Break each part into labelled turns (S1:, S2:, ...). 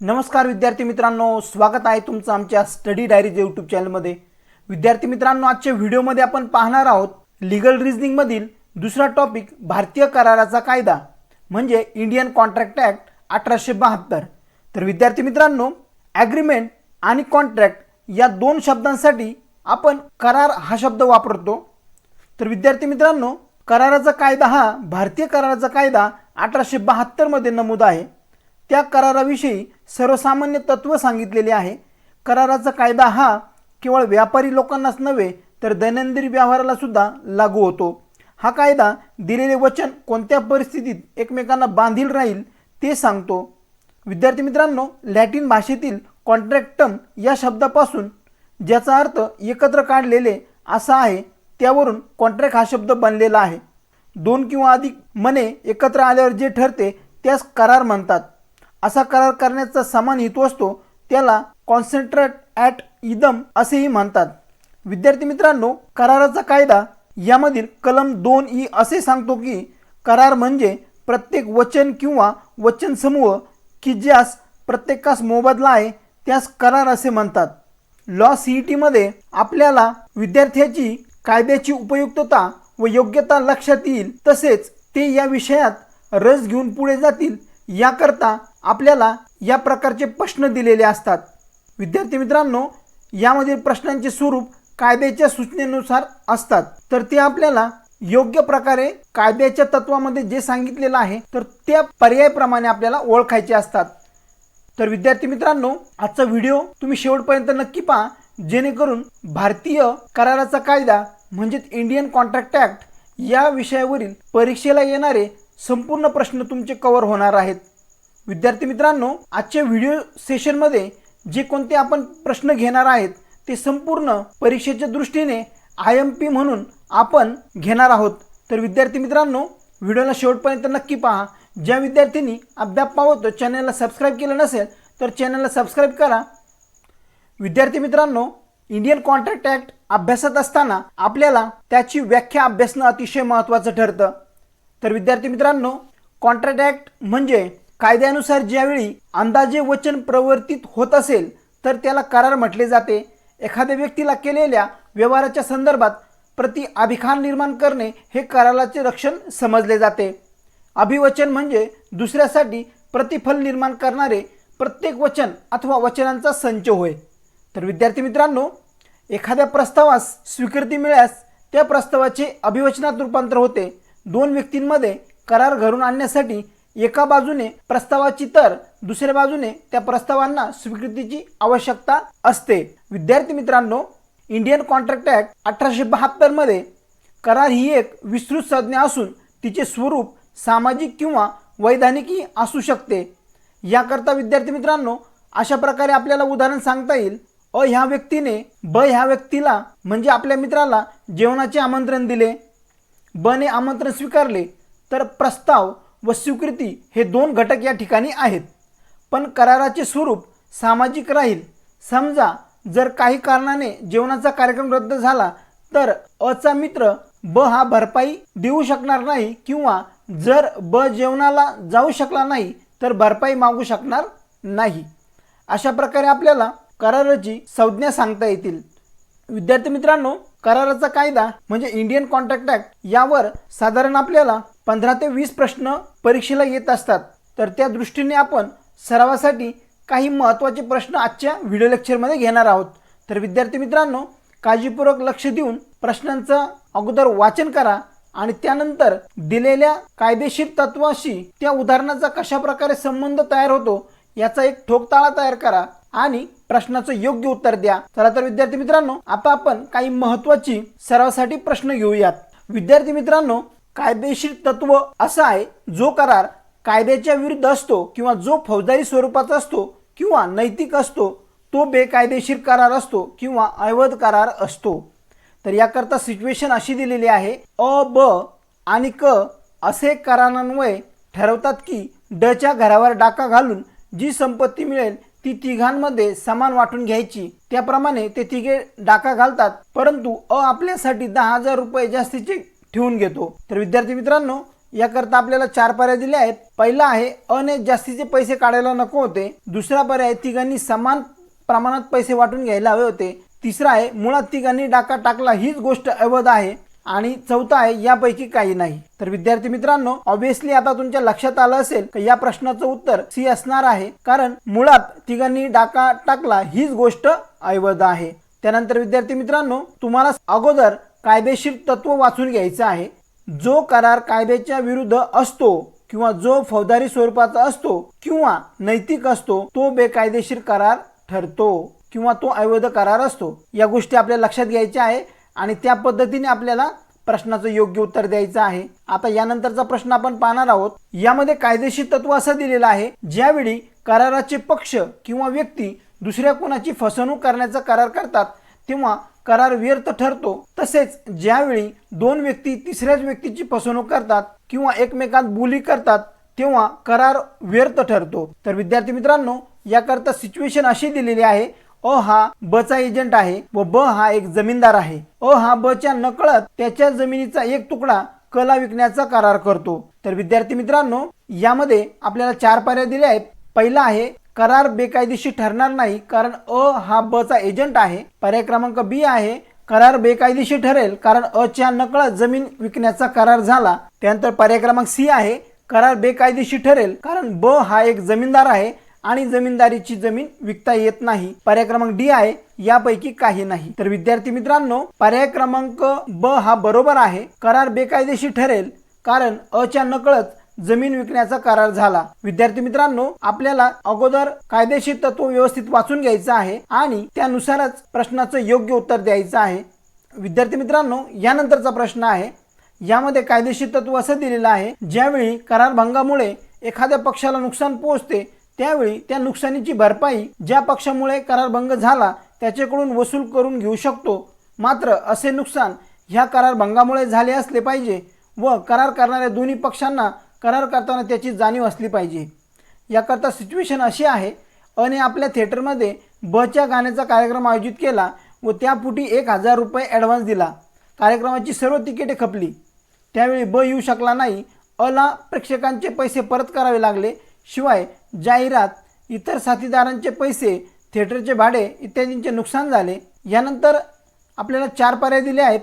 S1: नमस्कार विद्यार्थी मित्रांनो स्वागत आहे तुमचं आमच्या स्टडी डायरीज यूट्यूब चॅनलमध्ये विद्यार्थी मित्रांनो आजच्या व्हिडिओमध्ये आपण पाहणार आहोत लिगल रिझनिंगमधील दुसरा टॉपिक भारतीय कराराचा कायदा म्हणजे इंडियन कॉन्ट्रॅक्ट ॲक्ट अठराशे बहात्तर. तर विद्यार्थी मित्रांनो ॲग्रीमेंट आणि कॉन्ट्रॅक्ट या दोन शब्दांसाठी आपण करार हा शब्द वापरतो. तर विद्यार्थी मित्रांनो कराराचा कायदा हा भारतीय कराराचा कायदा अठराशे बहात्तरमध्ये नमूद आहे. त्या कराराविषयी सर्वसामान्य तत्त्व सांगितलेले आहे. कराराचा कायदा हा केवळ व्यापारी लोकांनाच नव्हे तर दैनंदिन व्यवहाराला सुद्धा लागू होतो. हा कायदा दिलेले वचन कोणत्या परिस्थितीत एकमेकांना बांधील राहील ते सांगतो. विद्यार्थी मित्रांनो लॅटिन भाषेतील कॉन्ट्रॅक्टम या शब्दापासून ज्याचा अर्थ एकत्र काढलेले असा आहे त्यावरून कॉन्ट्रॅक्ट हा शब्द बनलेला आहे. दोन किंवा अधिक मने एकत्र आल्यावर जे ठरते त्यास करार म्हणतात. असा करार करण्याचा समान हेतू असतो त्याला कॉन्सन्ट्रेट ॲट इदम असेही म्हणतात. विद्यार्थी मित्रांनो कराराचा कायदा यामधील कलम दोन ई असे सांगतो की करार म्हणजे प्रत्येक वचन किंवा वचन समूह की ज्यास प्रत्येकास मोबदला आहे त्यास करार असे म्हणतात. लॉ सी ई टीमध्ये आपल्याला विद्यार्थ्याची कायद्याची उपयुक्तता व योग्यता लक्षात येईल तसेच ते या विषयात रस घेऊन पुढे जातील याकरता आपल्याला या प्रकारचे प्रश्न दिलेले असतात. विद्यार्थी मित्रांनो यामधील प्रश्नांचे स्वरूप कायद्याच्या सूचनेनुसार असतात. तर ते आपल्याला योग्य प्रकारे कायद्याच्या तत्वामध्ये जे सांगितलेलं आहे तर त्या पर्यायाप्रमाणे आपल्याला ओळखायचे असतात. तर विद्यार्थी मित्रांनो आजचा व्हिडिओ तुम्ही शेवटपर्यंत नक्की पहा. जेणेकरून भारतीय कराराचा कायदा म्हणजेच इंडियन कॉन्ट्रॅक्ट ॲक्ट या विषयावरील परीक्षेला येणारे संपूर्ण प्रश्न तुमचे कवर होणार आहेत. विद्यार्थी मित्रांनो आजच्या व्हिडिओ सेशनमध्ये जे कोणते आपण प्रश्न घेणार आहेत ते संपूर्ण परीक्षेच्या दृष्टीने आय एम पी म्हणून आपण घेणार आहोत. तर विद्यार्थी मित्रांनो व्हिडिओला शेवटपर्यंत नक्की पहा. ज्या विद्यार्थ्यांनी अभ्यास पावतो चॅनलला सबस्क्राईब केलं नसेल तर चॅनलला सबस्क्राईब करा. विद्यार्थी मित्रांनो इंडियन कॉन्ट्रॅक्ट ॲक्ट अभ्यासत असताना आपल्याला त्याची व्याख्या अभ्यासणं अतिशय महत्त्वाचं ठरतं. तर विद्यार्थी मित्रांनो कॉन्ट्रॅक्ट ॲक्ट म्हणजे कायद्यानुसार ज्यावेळी अंदाजे वचन प्रवर्तित होत असेल तर त्याला करार म्हटले जाते. एखाद्या व्यक्तीला केलेल्या व्यवहाराच्या संदर्भात प्रति अभिखान निर्माण करणे हे कराराचे रक्षण समजले जाते. अभिवचन म्हणजे दुसऱ्यासाठी प्रतिफल निर्माण करणारे प्रत्येक वचन अथवा वचनांचा संच होय. तर विद्यार्थी मित्रांनो एखाद्या प्रस्तावास स्वीकृती मिळाल्यास त्या प्रस्तावाचे अभिवचनात रूपांतर होते. दोन व्यक्तींमध्ये करार घडून आणण्यासाठी एका बाजूने प्रस्तावाची तर दुसऱ्या बाजूने त्या प्रस्तावांना स्वीकृतीची आवश्यकता असते. विद्यार्थी मित्रांनो इंडियन कॉन्ट्रॅक्ट ॲक्ट अठराशे बहात्तरमध्ये करार ही एक विस्तृत संज्ञा असून तिचे स्वरूप सामाजिक किंवा वैधानिकही असू शकते. याकरता विद्यार्थी मित्रांनो अशा प्रकारे आपल्याला उदाहरण सांगता येईल. अ ह्या व्यक्तीने ब ह्या व्यक्तीला म्हणजे आपल्या मित्राला जेवणाचे आमंत्रण दिले. बने आमंत्रण स्वीकारले. तर प्रस्ताव व स्वीकृती हे दोन घटक या ठिकाणी आहेत. पण कराराचे स्वरूप सामाजिक राहील. समजा जर काही कारणाने जेवणाचा कार्यक्रम रद्द झाला तर अचा मित्र ब हा भरपाई देऊ शकणार नाही किंवा जर ब जेवणाला जाऊ शकला नाही तर भरपाई मागू शकणार नाही. अशा प्रकारे आपल्याला कराराची संज्ञा सांगता येतील. विद्यार्थी मित्रांनो कराराचा कायदा म्हणजे इंडियन कॉन्ट्रॅक्ट ॲक्ट यावर साधारण आपल्याला पंधरा ते वीस प्रश्न परीक्षेला येत असतात. तर त्या दृष्टीने आपण सरावासाठी काही महत्त्वाचे प्रश्न आजच्या व्हिडिओ लेक्चरमध्ये घेणार आहोत. तर विद्यार्थी मित्रांनो काळजीपूर्वक लक्ष देऊन प्रश्नांचं अगोदर वाचन करा आणि त्यानंतर दिलेल्या कायदेशीर तत्वाशी त्या उदाहरणाचा कशा प्रकारे संबंध तयार होतो याचा एक ठोकताळा तयार करा आणि प्रश्नाचं योग्य उत्तर द्या. चला तर विद्यार्थी मित्रांनो आता आपण काही महत्वाची सरावासाठी प्रश्न घेऊयात. विद्यार्थी मित्रांनो कायदेशीर तत्व असं आहे जो करार कायद्याच्या विरुद्ध असतो किंवा जो फौजदारी स्वरूपाचा असतो किंवा नैतिक असतो तो बेकायदेशीर करार असतो किंवा अवैध करार असतो. तर याकरता सिच्युएशन अशी दिलेली आहे अ ब आणि क असे करारान्वये ठरवतात की डच्या घरावर डाका घालून जी संपत्ती मिळेल ती तिघांमध्ये समान वाटून घ्यायची. त्याप्रमाणे ते तिघे डाका घालतात परंतु अ आपल्यासाठी दहा हजार रुपये जास्तीचे ठेवून घेतो. तर विद्यार्थी मित्रांनो याकरता आपल्याला चार पर्याय दिले आहेत. पहिला आहे अने जास्तीचे पैसे काढायला नको होते. दुसरा पर्याय तिघांनी समान प्रमाणात पैसे वाटून घ्यायला हवे होते. तिसरा आहे मुळात तिघांनी डाका टाकला हीच गोष्ट अवैध आहे. आणि चौथा आहे यापैकी काही नाही. तर विद्यार्थी मित्रांनो ऑब्विसली आता तुमच्या लक्षात आलं असेल की या प्रश्नाचं उत्तर सी असणार आहे. कारण मुळात तिघांनी डाका टाकला हीच गोष्ट अवैध आहे. त्यानंतर विद्यार्थी मित्रांनो तुम्हाला अगोदर कायदेशीर तत्व वाचून घ्यायचं आहे. जो करार कायद्याच्या विरुद्ध असतो किंवा जो फौजदारी स्वरूपाचा असतो किंवा नैतिक असतो तो बेकायदेशीर करार ठरतो किंवा तो अवैध करार असतो. या गोष्टी आपल्या लक्षात घ्यायच्या आहे आणि त्या पद्धतीने आपल्याला प्रश्नाचं योग्य उत्तर द्यायचं आहे. आता यानंतरचा प्रश्न आपण पाहणार आहोत. यामध्ये कायदेशीर तत्व असं दिलेलं आहे ज्यावेळी कराराचे पक्ष किंवा व्यक्ती दुसऱ्या कोणाची फसवणूक करण्याचा करार करतात तेव्हा करार व्यर्थ ठरतो. तसेच ज्यावेळी दोन व्यक्ती तिसऱ्याच व्यक्तीची फसवणूक करतात किंवा एकमेकांत बोली करतात तेव्हा करार व्यर्थ ठरतो. तर विद्यार्थी मित्रांनो याकरता सिच्युएशन अशी दिलेली आहे अ हा ब चा एजंट आहे व ब हा एक जमीनदार आहे. अ हा ब च्या नकळत त्याच्या जमिनीचा एक तुकडा कला विकण्याचा करार करतो. तर विद्यार्थी मित्रांनो यामध्ये आपल्याला चार पर्याय दिले आहेत. पहिला आहे करार बेकायदेशीर ठरणार नाही कारण अ हा ब चा एजंट आहे पर्याय क्रमांक बी आहे करार बेकायदेशीर ठरेल कारण अ च्या नकळत जमीन विकण्याचा करार झाला. त्यानंतर पर्याय क्रमांक सी आहे करार बेकायदेशीर ठरेल कारण ब हा एक जमीनदार आहे आणि जमीनदारीची जमीन विकता येत नाही. पर्याय क्रमांक डी आहे यापैकी काही नाही. तर विद्यार्थी मित्रांनो पर्याय क्रमांक ब हा बरोबर आहे करार बेकायदेशीर ठरेल कारण अ च्या नकळत जमीन विकण्याचा करार झाला. विद्यार्थी मित्रांनो आपल्याला अगोदर कायदेशीर तत्व व्यवस्थित वाचून घ्यायचं आहे आणि त्यानुसारच प्रश्नाचं योग्य उत्तर द्यायचं आहे. विद्यार्थी मित्रांनो यानंतरचा प्रश्न आहे. यामध्ये कायदेशीर तत्व असं दिलेलं आहे ज्यावेळी करारभंगामुळे एखाद्या पक्षाला नुकसान पोहोचते त्यावेळी त्या नुकसानीची भरपाई ज्या पक्षामुळे करारभंग झाला त्याच्याकडून वसूल करून घेऊ शकतो. मात्र असे नुकसान ह्या करारभंगामुळे झाले असले पाहिजे व करार करणाऱ्या दोन्ही पक्षांना करार करताना त्याची जाणीव असली पाहिजे. याकरता सिच्युएशन अशी आहे अने आपल्या थिएटरमध्ये बच्या गाण्याचा कार्यक्रम आयोजित केला व त्यापुटी एक हजार रुपये ॲडव्हान्स दिला. कार्यक्रमाची सर्व तिकिटे खपली. त्यावेळी ब येऊ शकला नाही अला प्रेक्षकांचे पैसे परत करावे लागले. शिवाय जाहिरात इतर साथीदारांचे पैसे थिएटरचे भाडे इत्यादींचे नुकसान झाले. यानंतर आपल्याला चार पर्याय दिले आहेत.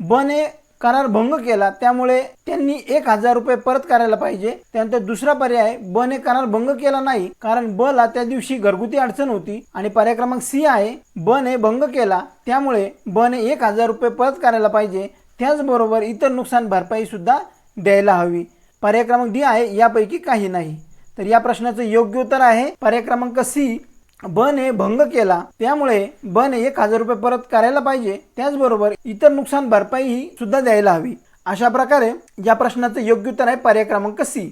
S1: बने करार भंग केला त्यामुळे त्यांनी एक हजार रुपये परत करायला पाहिजे. त्यानंतर दुसरा पर्याय ब ने करार भंग केला नाही कारण ब ला त्या दिवशी घरगुती अडचण होती आणि पर्याय क्रमांक सी आहे ब ने भंग केला त्यामुळे ब ने एक हजार रुपये परत करायला पाहिजे. त्याचबरोबर इतर नुकसान भरपाई सुद्धा द्यायला हवी. पर्याय क्रमांक डी आहे यापैकी काही नाही. तर या प्रश्नाचं योग्य उत्तर आहे पर्याय क्रमांक सी. बन हे भंग केला त्यामुळे बन एक हजार रुपये परत करायला पाहिजे. त्याचबरोबर इतर नुकसान भरपाई ही सुद्धा द्यायला हवी. अशा प्रकारे या प्रश्नाचं योग्य उत्तर आहे पर्याय क्रमांक सी.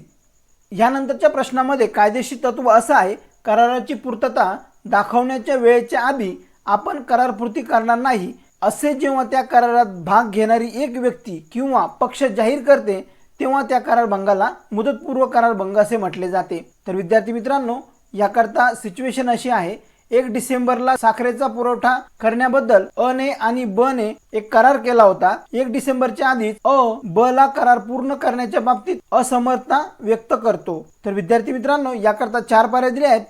S1: यानंतरच्या प्रश्नामध्ये कायदेशीर तत्व असं आहे कराराची पूर्तता दाखवण्याच्या वेळेच्या आधी आपण करारपूर्ती करणार नाही. असे जेव्हा त्या करारात भाग घेणारी एक व्यक्ती किंवा पक्ष जाहीर करते तेव्हा त्या करारभंगाला मुदतपूर्व करारभंग असे म्हटले जाते. तर विद्यार्थी मित्रांनो याकरता सिच्युएशन अशी आहे एक डिसेंबरला साखरेचा पुरवठा करण्याबद्दल अ ने आणि ब ने एक करार केला होता. एक डिसेंबरच्या आधीच अ ब ला करार पूर्ण करण्याच्या बाबतीत असमर्थता व्यक्त करतो. तर विद्यार्थी मित्रांनो याकरता चार पर्याय दिले आहेत.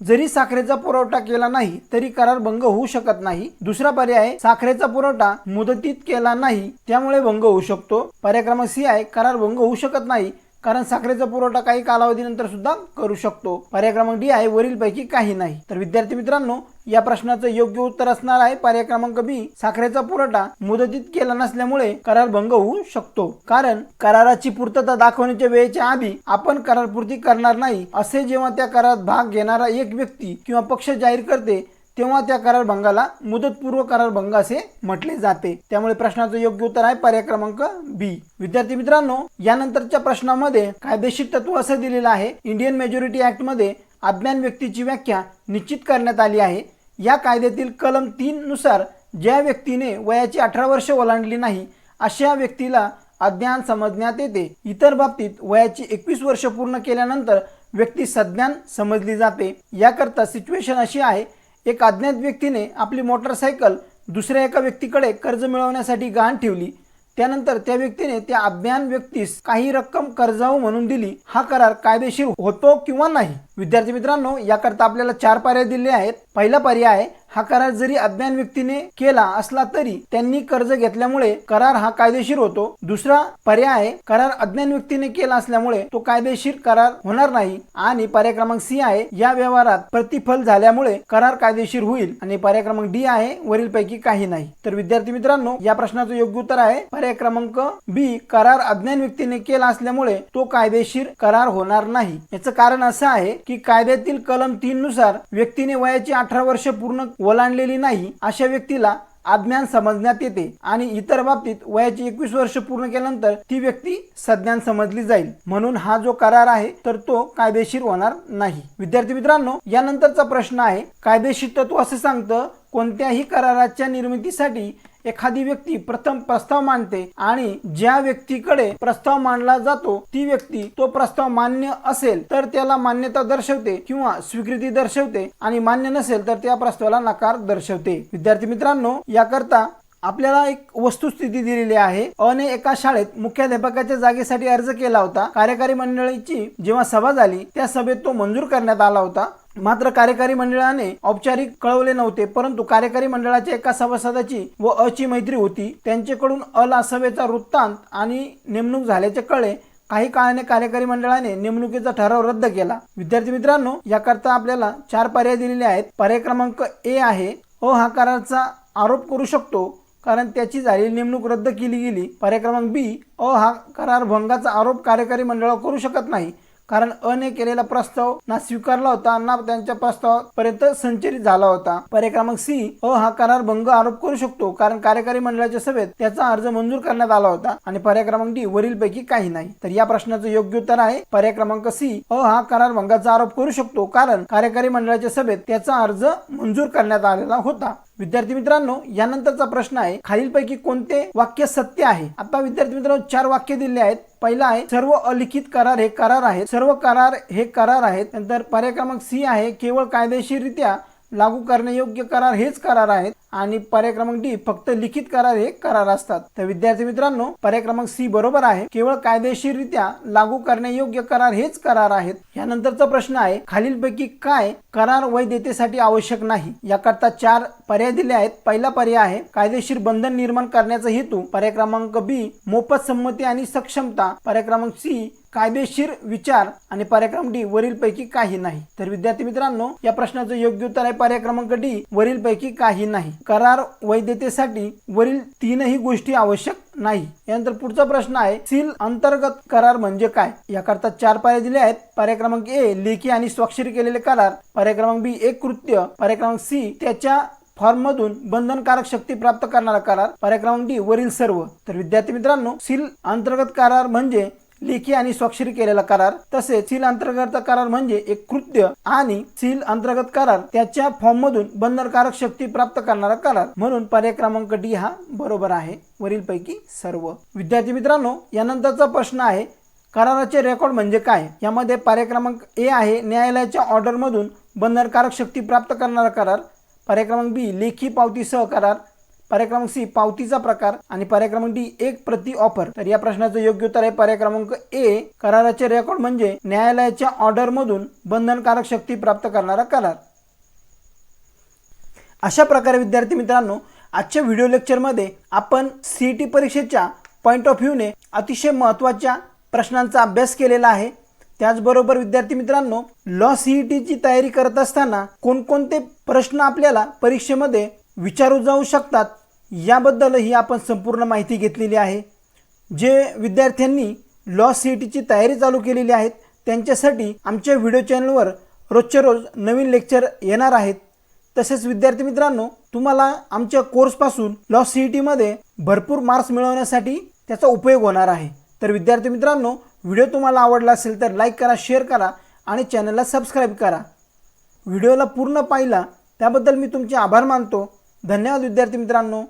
S1: जरी साखरेचा पुरवठा केला नाही तरी करार भंग होऊ शकत नाही. दुसरा पर्याय साखरेचा पुरवठा मुदतीत केला नाही त्यामुळे भंग होऊ शकतो. पर्याय क्रमांक सी आहे करार भंग होऊ शकत नाही. कारण साखरेचा पुरवठा काही कालावधीनंतर सुद्धा करू शकतो. पर्याय क्रमांक डी आहे वरील पैकी काही नाही. तर विद्यार्थी मित्रांनो या प्रश्नाचं योग्य उत्तर असणार आहे. पर्याय क्रमांक बी साखरेचा पुरवठा मुदतीत केला नसल्यामुळे करार भंग होऊ शकतो. कारण कराराची पूर्तता दाखवण्याच्या वेळेच्या आधी आपण करारपूर्ती करणार नाही असे जेव्हा त्या करारात भाग घेणारा एक व्यक्ती किंवा पक्ष जाहीर करते तेव्हा त्या करारभंगाला मुदतपूर्व करारभंग असे म्हटले जाते. त्यामुळे प्रश्नाचं योग्य उत्तर आहे पर्याय क्रमांक बी. विद्यार्थी मित्रांनो यानंतरच्या प्रश्नामध्ये कायदेशीर तत्व असं दिलेलं आहे. इंडियन मेजॉरिटी ऍक्टमध्ये अज्ञान व्यक्तीची व्याख्या निश्चित करण्यात आली आहे. या कायद्यातील कलम तीन नुसार ज्या व्यक्तीने वयाची अठरा वर्ष ओलांडली नाही अशा व्यक्तीला अज्ञान समजण्यात येते. इतर बाबतीत वयाची एकवीस वर्ष पूर्ण केल्यानंतर व्यक्ती सज्ञान समजली जाते. याकरता सिच्युएशन अशी आहे एक अज्ञात व्यक्तीने आपली मोटरसायकल दुसऱ्या एका व्यक्तीकडे कर्ज मिळवण्यासाठी गहाण ठेवली. त्यानंतर त्या व्यक्तीने त्या अज्ञान व्यक्तीस काही रक्कम कर्जाऊ म्हणून दिली. हा करार कायदेशीर होतो किंवा नाही? विद्यार्थी मित्रांनो याकरता आपल्याला चार पर्याय दिले आहेत. पहिला पर्याय हा करार जरी अज्ञान व्यक्तीने केला असला तरी त्यांनी कर्ज घेतल्यामुळे करार हा कायदेशीर होतो. दुसरा पर्याय करार अज्ञान व्यक्तीने केला असल्यामुळे तो कायदेशीर करार होणार नाही. आणि पर्याय क्रमांक सी आहे या व्यवहारात प्रतिफल झाल्यामुळे करार कायदेशीर होईल आणि पर्याय क्रमांक डी आहे वरील पैकी काही नाही. तर विद्यार्थी मित्रांनो या प्रश्नाचं योग्य उत्तर आहे. पर्याय क्रमांक बी करार अज्ञान व्यक्तीने केला असल्यामुळे तो कायदेशीर करार होणार नाही. याचं कारण असं आहे की कायद्यातील कलम तीन नुसार व्यक्तीने वयाची अठरा वर्ष पूर्ण ओलांडलेली नाही अशा व्यक्तीला अज्ञान समजण्यात येते आणि इतर बाबतीत वयाची एकवीस वर्ष पूर्ण केल्यानंतर ती व्यक्ती सज्ञान समजली जाईल. म्हणून हा जो करार आहे तर तो कायदेशीर होणार नाही. विद्यार्थी मित्रांनो यानंतरचा प्रश्न आहे कायदेशीर तत्व असं सांगतं कोणत्याही कराराच्या निर्मितीसाठी एखादी व्यक्ती प्रथम प्रस्ताव मांडते आणि ज्या व्यक्तीकडे प्रस्ताव मांडला जातो ती व्यक्ती तो प्रस्ताव मान्य असेल तर त्याला मान्यता दर्शवते किंवा स्वीकृती दर्शवते आणि मान्य नसेल तर त्या प्रस्तावाला नकार दर्शवते. विद्यार्थी मित्रांनो याकरता आपल्याला एक वस्तुस्थिती दिलेली आहे. अने एका शाळेत मुख्याध्यापकाच्या जागेसाठी अर्ज केला होता. कार्यकारी मंडळीची जेव्हा सभा झाली त्या सभेत तो मंजूर करण्यात आला होता. मात्र कार्यकारी मंडळाने औपचारिक कळवले नव्हते परंतु कार्यकारी मंडळाच्या एका सभासदाची व अची मैत्री होती. त्यांच्याकडून अल सभेचा वृत्तांत आणि नेमणूक झाल्याचे कळले. काही काळाने कार्यकारी मंडळाने नेमणुकीचा ठराव रद्द केला. विद्यार्थी मित्रांनो याकरता आपल्याला चार पर्याय दिलेले आहेत. पर्याय क्रमांक ए आहे अ हा करारचा आरोप करू शकतो कारण त्याची झालेली नेमणूक रद्द केली गेली. पर्याय क्रमांक बी अ हा करार भंगाचा आरोप कार्यकारी मंडळावर करू शकत नाही. कारण अने केलेला प्रस्ताव ना स्वीकारला होता ना त्यांच्या प्रस्तावापर्यंत संचलित झाला होता. पर्याय क्रमांक सी अ हा करार भंग आरोप करू शकतो कारण कार्यकारी मंडळाच्या सभेत त्याचा अर्ज मंजूर करण्यात आला होता आणि पर्याय क्रमांक डी वरील पैकी काही नाही. तर या प्रश्नाचं योग्य उत्तर आहे पर्याय क्रमांक सी अ हा करार भंगाचा आरोप करू शकतो कारण कार्यकारी मंडळाच्या सभेत त्याचा अर्ज मंजूर करण्यात आलेला होता. विद्यार्थी मित्रांनो यानंतरचा प्रश्न आहे खालीलपैकी कोणते वाक्य सत्य आहे? आता विद्यार्थी मित्रांनो चार वाक्य दिले आहेत. पहिला आहे सर्व अलिखित करार हे करार आहेत. सर्व करार हे करार आहेत. नंतर पर्याय क्रमांक सी आहे केवळ कायदेशीररित्या लागू करण्यायोग्य करार हेच करार आहेत आणि पर्याय क्रमांक डी फक्त लिखित करार हे करार असतात. तर विद्यार्थी मित्रांनो पर्याय क्रमांक सी बरोबर आहे. केवळ कायदेशीररित्या लागू करण्यायोग्य करार हेच करार आहेत. यानंतरचा प्रश्न आहे खालीलपैकी काय करार वैधतेसाठी आवश्यक नाही? याकरता चार पर्याय दिले आहेत. पहिला पर्याय आहे कायदेशीर बंधन निर्माण करण्याचा हेतू पर्याय क्रमांक बी मोफत संमती आणि सक्षमता. पर्याय क्रमांक सी कायदेशीर विचार आणि पर्याक्रम डी वरील पैकी काही नाही. तर विद्यार्थी मित्रांनो या प्रश्नाचं योग्य उत्तर आहे पर्याय क्रमांक डी वरील पैकी काही नाही. करार वैधतेसाठी वरील तीनही गोष्टी आवश्यक नाही. यानंतर पुढचा प्रश्न आहे सील अंतर्गत करार म्हणजे काय? याकरता चार पर्याय दिले आहेत. पर्याय क्रमांक ए लेखी आणि स्वाक्षरी केलेले करार. पर्याय क्रमांक बी एक कृत्य. पर्याय क्रमांक सी त्याच्या फॉर्म मधून बंधनकारक शक्ती प्राप्त करणारा करार. पर्याय क्रमांक डी वरील सर्व. तर विद्यार्थी मित्रांनो सील अंतर्गत करार म्हणजे लेखी आणि स्वाक्षरी केलेला करार तसेच सील अंतर्गत करार म्हणजे एक कृत्य आणि सील अंतर्गत करार त्याच्या फॉर्म मधून बंधनकारक शक्ती प्राप्त करणारा करार. म्हणून पर्याय क्रमांक डी हा बरोबर आहे. वरील पैकी सर्व. विद्यार्थी मित्रांनो यानंतरचा प्रश्न आहे कराराचे रेकॉर्ड म्हणजे काय? यामध्ये पर्याय क्रमांक ए आहे न्यायालयाच्या ऑर्डरमधून बंधनकारक शक्ती प्राप्त करणारा करार. पर्याय क्रमांक बी लेखी पावतीसह करार. पर्याय क्रमांक सी पावतीचा प्रकार आणि पर्याय क्रमांक डी एक प्रति ऑफर तर या प्रश्नाचं योग्य उत्तर आहे पर्याय क्रमांक ए कराराचे रेकॉर्ड म्हणजे न्यायालयाच्या ऑर्डरमधून बंधनकारक शक्ती प्राप्त करणारा करार. अशा प्रकारे विद्यार्थी मित्रांनो आजच्या व्हिडिओ लेक्चरमध्ये आपण सी टी परीक्षेच्या पॉईंट ऑफ व्ह्यूने अतिशय महत्त्वाच्या प्रश्नांचा अभ्यास केलेला आहे. त्याचबरोबर विद्यार्थी मित्रांनो लॉ सी ई तयारी करत असताना कोणकोणते प्रश्न आपल्याला परीक्षेमध्ये विचारू जाऊ शकतात. याबद्दलही आपण संपूर्ण माहिती घेतलेली आहे. जे विद्यार्थ्यांनी लॉ सी ई टीची तयारी चालू केलेली आहेत त्यांच्यासाठी आमच्या व्हिडिओ चॅनलवर रोजच्या रोज नवीन लेक्चर येणार आहेत. तसेच विद्यार्थी मित्रांनो तुम्हाला आमच्या कोर्सपासून लॉ सी ई टीमध्ये भरपूर मार्क्स मिळवण्यासाठी त्याचा उपयोग होणार आहे. तर विद्यार्थी मित्रांनो व्हिडिओ तुम्हाला आवडला असेल तर लाईक करा शेअर करा आणि चॅनलला सबस्क्राईब करा. व्हिडिओला पूर्ण पाहिला त्याबद्दल मी तुमचे आभार मानतो. धन्यवाद विद्यार्थी मित्रांनो.